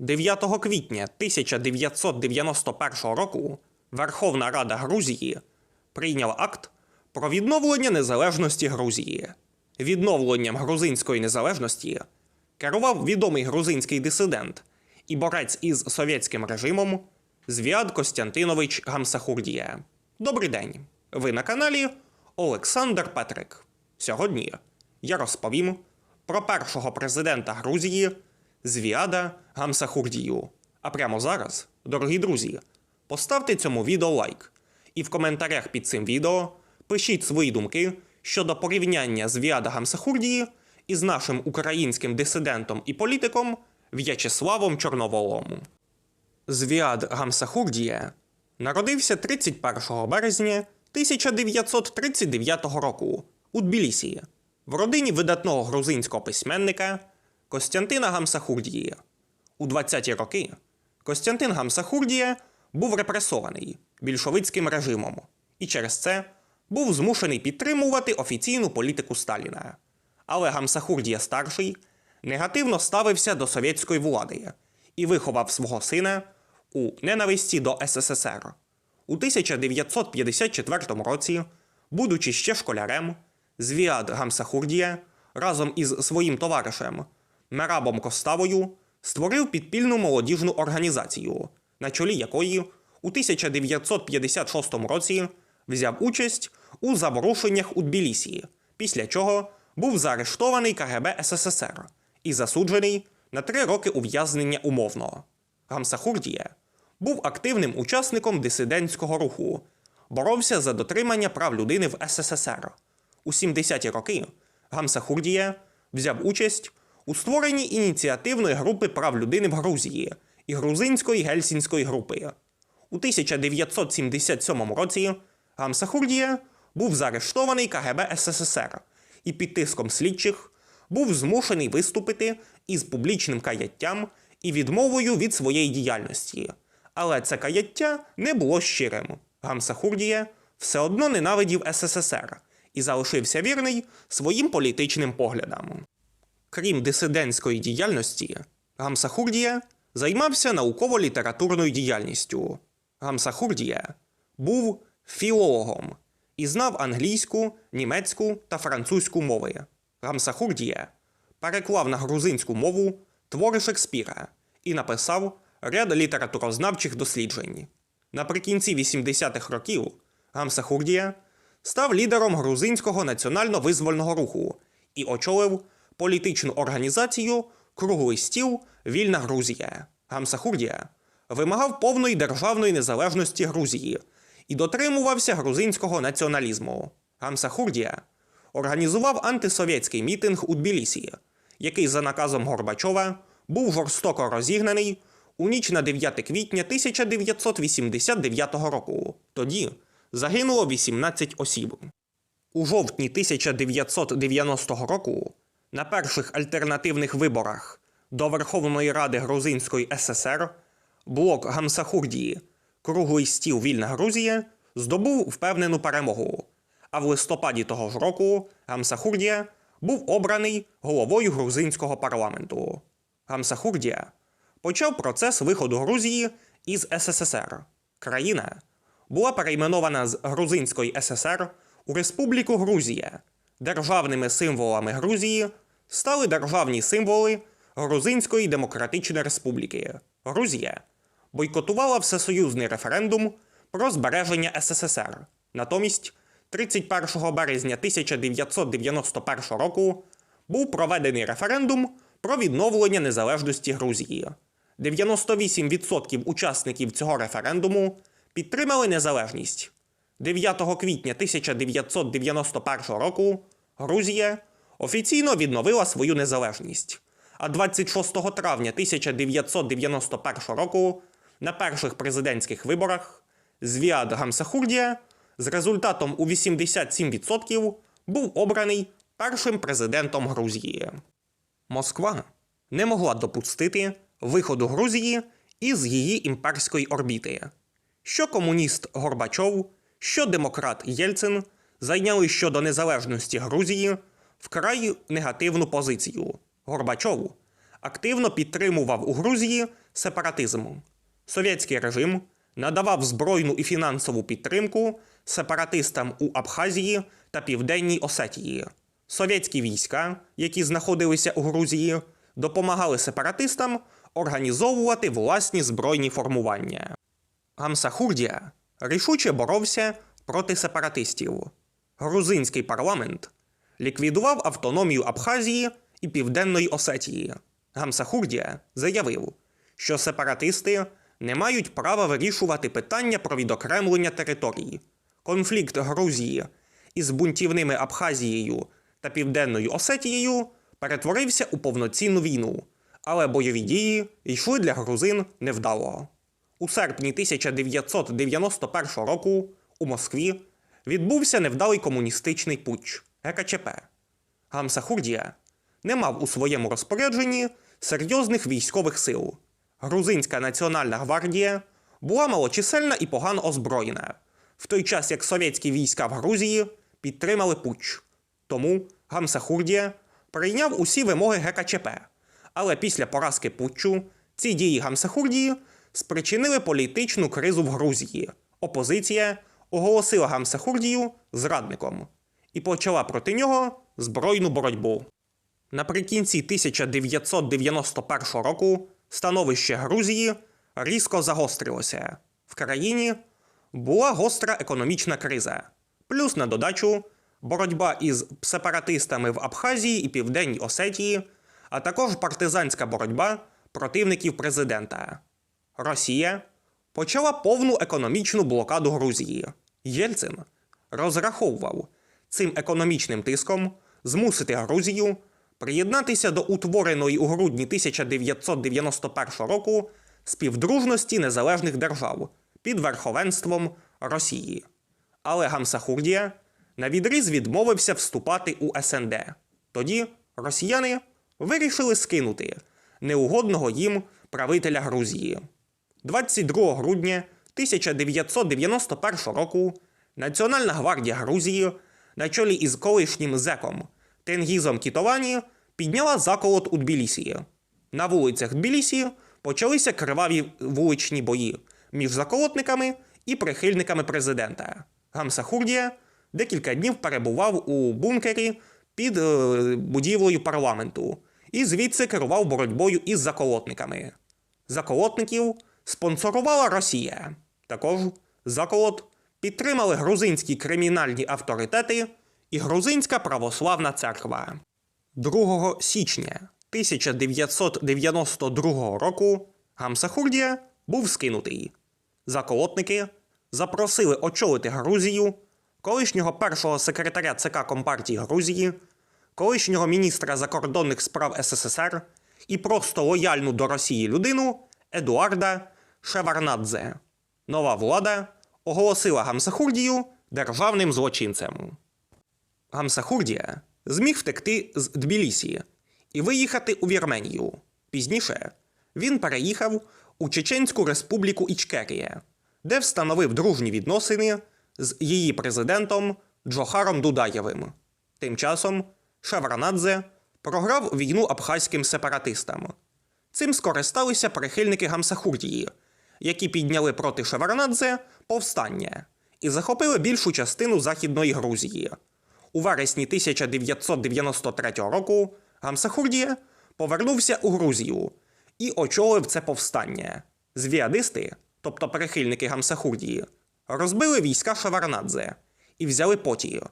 9 квітня 1991 року Верховна Рада Грузії прийняла акт про відновлення незалежності Грузії. Відновленням грузинської незалежності керував відомий грузинський дисидент і борець із совєтським режимом Звіад Костянтинович Гамсахурдія. Добрий день! Ви на каналі Олександр Петрик. Сьогодні я розповім про першого президента Грузії Звіада Гамсахурдію. А прямо зараз, дорогі друзі, поставте цьому відео лайк і в коментарях під цим відео пишіть свої думки щодо порівняння Звіада Гамсахурдії із нашим українським дисидентом і політиком В'ячеславом Чорноволом. Звіад Гамсахурдія народився 31 березня 1939 року у Тбілісі в родині видатного грузинського письменника Костянтина Гамсахурдії. У 20-ті роки Костянтин Гамсахурдія був репресований більшовицьким режимом і через це був змушений підтримувати офіційну політику Сталіна. Але Гамсахурдія старший негативно ставився до совєтської влади і виховав свого сина у ненависті до СССР. У 1954 році, будучи ще школярем, Звіад Гамсахурдія разом із своїм товаришем Мерабом Коставою створив підпільну молодіжну організацію, на чолі якої у 1956 році взяв участь у заворушеннях у Тбілісі, після чого був заарештований КГБ СССР і засуджений на три роки ув'язнення умовно. Гамсахурдія був активним учасником дисидентського руху, боровся за дотримання прав людини в СССР. У 70-ті роки Гамсахурдія взяв участь у створенні ініціативної групи прав людини в Грузії і грузинської гельсінської групи. У 1977 році Гамсахурдія був заарештований КГБ СССР і під тиском слідчих був змушений виступити із публічним каяттям і відмовою від своєї діяльності. Але це каяття не було щирим. Гамсахурдія все одно ненавидів СССР і залишився вірний своїм політичним поглядам. Крім дисидентської діяльності, Гамсахурдія займався науково-літературною діяльністю. Гамсахурдія був філологом і знав англійську, німецьку та французьку мови. Гамсахурдія переклав на грузинську мову твори Шекспіра і написав ряд літературознавчих досліджень. Наприкінці 80-х років Гамсахурдія став лідером грузинського національно-визвольного руху і очолив політичну організацію Круглий стіл Вільна Грузія. Гамсахурдія вимагав повної державної незалежності Грузії і дотримувався грузинського націоналізму. Гамсахурдія організував антисовєтський мітинг у Тбілісі, який за наказом Горбачова був жорстоко розігнаний у ніч на 9 квітня 1989 року. Тоді загинуло 18 осіб. У жовтні 1990 року на перших альтернативних виборах до Верховної Ради Грузинської ССР блок Гамсахурдії Круглий стіл Вільна Грузія здобув впевнену перемогу. А в листопаді того ж року Гамсахурдія був обраний головою грузинського парламенту. Гамсахурдія почав процес виходу Грузії із СССР. Країна була перейменована з Грузинської ССР у Республіку Грузія. Державними символами Грузії стали державні символи Грузинської Демократичної Республіки. Грузія бойкотувала всесоюзний референдум про збереження СССР. Натомість, 31 березня 1991 року був проведений референдум про відновлення незалежності Грузії. 98% учасників цього референдуму підтримали незалежність. 9 квітня 1991 року Грузія офіційно відновила свою незалежність. А 26 травня 1991 року на перших президентських виборах Звіад Гамсахурдія з результатом у 87% був обраний першим президентом Грузії. Москва не могла допустити виходу Грузії із її імперської орбіти. Що комуніст Горбачов, що демократ Єльцин зайняли щодо незалежності Грузії вкрай негативну позицію. Горбачов активно підтримував у Грузії сепаратизм. Совєтський режим надавав збройну і фінансову підтримку сепаратистам у Абхазії та Південній Осетії. Совєтські війська, які знаходилися у Грузії, допомагали сепаратистам організовувати власні збройні формування. Гамсахурдія рішуче боровся проти сепаратистів. Грузинський парламент ліквідував автономію Абхазії і Південної Осетії. Гамсахурдія заявив, що сепаратисти не мають права вирішувати питання про відокремлення територій. Конфлікт Грузії із бунтівними Абхазією та Південною Осетією перетворився у повноцінну війну, але бойові дії йшли для грузин невдало. У серпні 1991 року у Москві відбувся невдалий комуністичний путч ГКЧП. Гамсахурдія не мав у своєму розпорядженні серйозних військових сил. Грузинська національна гвардія була малочисельна і погано озброєна, в той час як совєтські війська в Грузії підтримали путч. Тому Гамсахурдія прийняв усі вимоги ГКЧП. Але після поразки путчу ці дії Гамсахурдії спричинили політичну кризу в Грузії. Опозиція оголосила Гамсахурдію зрадником і почала проти нього збройну боротьбу. Наприкінці 1991 року становище Грузії різко загострилося. В країні була гостра економічна криза. Плюс на додачу боротьба із сепаратистами в Абхазії і Південній Осетії, а також партизанська боротьба противників президента. Росія почала повну економічну блокаду Грузії. Єльцин розраховував цим економічним тиском змусити Грузію приєднатися до утвореної у грудні 1991 року співдружності незалежних держав під верховенством Росії. Але Гамсахурдія навідріз відмовився вступати у СНД. Тоді росіяни вирішили скинути неугодного їм правителя Грузії. 22 грудня 1991 року Національна гвардія Грузії на чолі із колишнім зеком Тенгізом Кітовані підняла заколот у Тбілісі. На вулицях Тбілісі почалися криваві вуличні бої між заколотниками і прихильниками президента. Гамсахурдія декілька днів перебував у бункері під е, будівлею парламенту і звідси керував боротьбою із заколотниками. Заколотників спонсорувала Росія. Також заколот підтримали грузинські кримінальні авторитети і Грузинська православна церква. 2 січня 1992 року Гамсахурдія був скинутий. Заколотники запросили очолити Грузію колишнього першого секретаря ЦК Компартії Грузії, колишнього міністра закордонних справ СССР і просто лояльну до Росії людину Едуарда Шеварнадзе. Нова влада оголосила Гамсахурдію державним злочинцем. Гамсахурдія зміг втекти з Тбілісі і виїхати у Вірменію. Пізніше він переїхав у Чеченську республіку Ічкерія, де встановив дружні відносини з її президентом Джохаром Дудаєвим. Тим часом Шевранадзе програв війну абхазьким сепаратистам. Цим скористалися прихильники Гамсахурдії, які підняли проти Шеварнадзе повстання і захопили більшу частину Західної Грузії. У вересні 1993 року Гамсахурдія повернувся у Грузію і очолив це повстання. Звіадисти, тобто прихильники Гамсахурдії, розбили війська Шеварнадзе і взяли потію.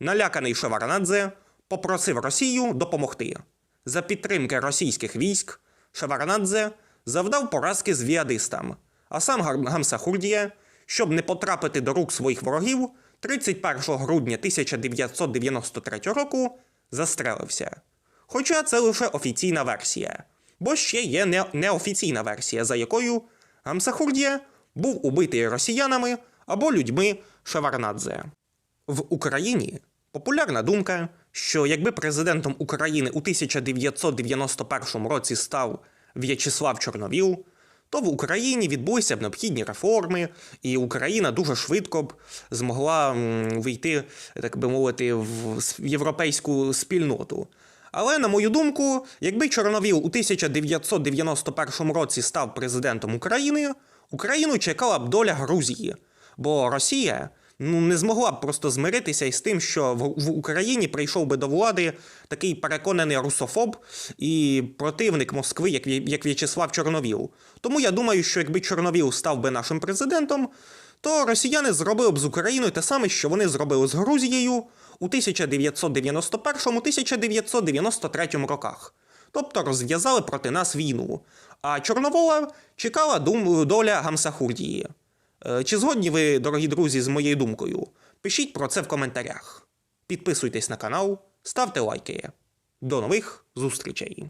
Наляканий Шеварнадзе попросив Росію допомогти. За підтримки російських військ Шеварнадзе завдав поразки звіадистам, а сам Гар- Гамсахурдія, щоб не потрапити до рук своїх ворогів, 31 грудня 1993 року застрелився. Хоча це лише офіційна версія, бо ще є не- неофіційна версія, за якою Гамсахурдія був убитий росіянами або людьми Шеварнадзе. В Україні популярна думка, що якби президентом України у 1991 році став В'ячеслав Чорновіл, то в Україні відбулися б необхідні реформи, і Україна дуже швидко б змогла війти, так би мовити, в європейську спільноту. Але, на мою думку, якби Чорновіл у 1991 році став президентом України, Україну чекала б доля Грузії, бо Росія ну, не змогла б просто змиритися із тим, що в, Україні прийшов би до влади такий переконаний русофоб і противник Москви, як, як В'ячеслав Чорновіл. Тому я думаю, що якби Чорновіл став би нашим президентом, то росіяни зробили б з Україною те саме, що вони зробили з Грузією у 1991-1993 роках. Тобто розв'язали проти нас війну. А Чорновола чекала дум, доля Гамсахурдії. Е, Чи згодні ви, дорогі друзі, з моєю думкою? Пишіть про це в коментарях. Підписуйтесь на канал, ставте лайки. До нових зустрічей!